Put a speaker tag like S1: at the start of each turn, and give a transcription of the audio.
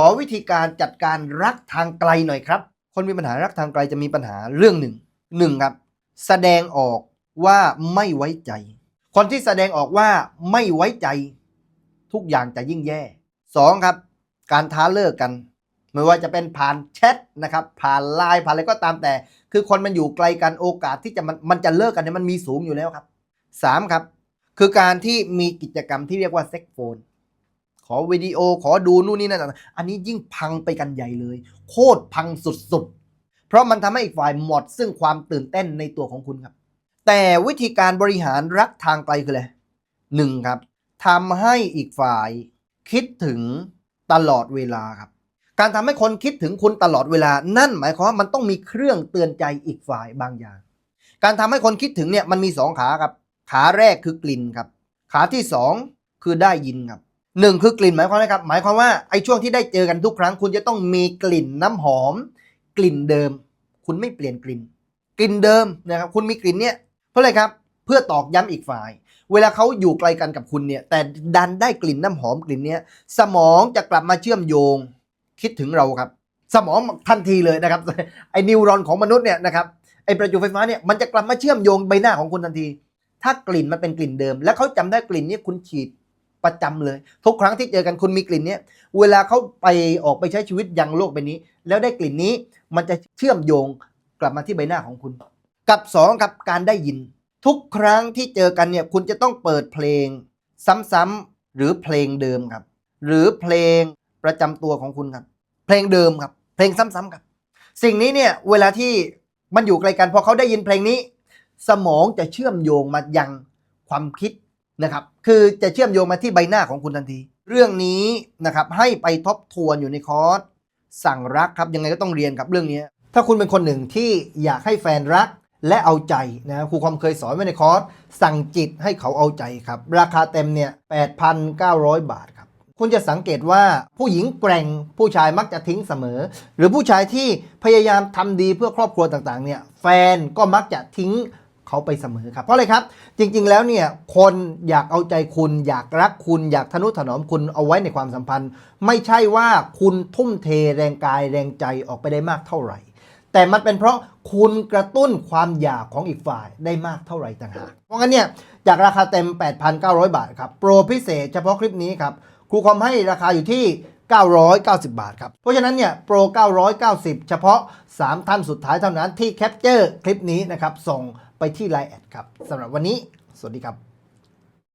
S1: อวิธีการจัดการรักทางไกลหน่อยครับ คนมีปัญหารักทางไกลจะมีปัญหาเรื่องหนึ่งหนึ่งครับ แสดงออกว่าไม่ไว้ใจ คนที่แสดงออกว่าไม่ไว้ใจ ทุกอย่างจะยิ่งแย่สองครับ การท้าเลิกกัน ไม่ว่าจะเป็นผ่านแชทนะครับ ผ่านไลน์ผ่านอะไรก็ตามแต่ คือคนมันอยู่ไกลกันโอกาสที่จะมันมันจะเลิกกันเนี่ยมันมีสูงอยู่แล้วครับสามครับ คือการที่มีกิจกรรมที่เรียกว่าเซ็กโฟน ขอวิดีโอขอดูนู่นนี่นั่นอันนี้ยิ่งพังไปกันใหญ่เลย โคตรพังสุดๆ เพราะมันทำให้อีกฝ่ายหมดซึ่งความตื่นเต้นในตัวของคุณครับ แต่วิธีการบริหารรักทางไกลคืออะไรหนึ่งครับทำให้อีกฝ่ายคิดถึงตลอดเวลาครับ การทำให้คนคิดถึงคุณตลอดเวลา นั่นหมายความว่ามันต้องมีเครื่องเตือนใจอีกฝ่ายบางอย่าง การทำให้คนคิดถึงเนี่ยมันมีสองขาครับ ขาแรกคือกลิ่นครับ ขาที่สองคือได้ยินครับ หนึ่งคือกลิ่นหมายความว่าไงครับ หมายความว่าไอ้ช่วงที่ได้เจอกันทุกครั้ง คุณจะต้องมีกลิ่นน้ำหอม กลิ่นเดิม คุณไม่เปลี่ยนกลิ่น กลิ่นเดิมนะครับคุณมีกลิ่นเนี่ยเพราะอะไรครับ เพื่อตอกย้ำอีกฝ่าย เวลาเขาอยู่ไกลกันกับคุณเนี่ย แต่ดันได้กลิ่นน้ำหอมกลิ่นเนี้ย สมองจะกลับมาเชื่อมโยง คิดถึงเราครับ สมองทันทีเลยนะครับไอ้นิวรอนของมนุษย์เนี่ยนะครับไอ้ประจุไฟฟ้าเนี่ยมันจะกลับมาเชื่อมโยงใบหน้าของคุณทันที ถ้ากลิ่นมันเป็นกลิ่นเดิม แล้วเขาจำได้กลิ่นนี้คุณฉีด ประจำเลย ทุกครั้งที่เจอกันคุณมีกลิ่นเนี้ยเวลาเขาไปออกไปใช้ชีวิตยังโลกใบนี้ แล้วได้กลิ่นนี้มันจะเชื่อมโยงกลับมาที่ใบหน้าของคุณ กับสองกับการได้ยิน ทุกครั้งที่เจอกันเนี่ยคุณจะต้องเปิดเพลง ซ้ำๆหรือเพลงเดิมครับ หรือเพลงประจำตัวของคุณครับ เพลงเดิมครับ เพลงซ้ำๆครับ สิ่งนี้เนี่ยเวลาที่มันอยู่ไกลกันพอเขาได้ยินเพลงนี้ สมองจะเชื่อมโยงมายังความคิด นะครับ คือจะเชื่อมโยงมาที่ใบหน้าของคุณทันที เรื่องนี้นะครับให้ไปทบทวนอยู่ในคอร์สสั่งรักครับ ยังไงก็ต้องเรียนครับเรื่องนี้ ถ้าคุณเป็นคนหนึ่งที่อยากให้แฟนรักและเอาใจนะครูความเคยสอนไว้ในคอร์สสั่งจิตให้เขาเอาใจครับ ราคาเต็มเนี่ย8,900 บาทครับ คุณจะสังเกตว่าผู้หญิงแกร่งผู้ชายมักจะทิ้งเสมอ หรือผู้ชายที่พยายามทำดีเพื่อครอบครัวต่างๆเนี่ยแฟนก็มักจะทิ้ง เขาไปเสมอครับเพราะอะไรครับ จริง ๆ แล้วเนี่ยคนอยากเอาใจคุณ อยากรักคุณอยากทนุถนอมคุณเอาไว้ในความสัมพันธ์ ไม่ใช่ว่าคุณทุ่มเทแรงกายแรงใจออกไปได้มากเท่าไหร่ แต่มันเป็นเพราะคุณกระตุ้นความอยากของอีกฝ่ายได้มากเท่าไหร่ต่างหากเพราะงั้นเนี่ยจากราคาเต็ม 8,900 บาทครับโปรพิเศษเฉพาะคลิปนี้ครับครูคอมให้ราคาอยู่ที่990 บาทครับ เพราะฉะนั้นเนี่ยโปร 990 เฉพาะ 3 ท่านสุดท้ายเท่านั้นที่แคปเจอร์คลิปนี้นะครับส่ง ไปที่ Line แอดครับสำหรับวันนี้ สวัสดีครับ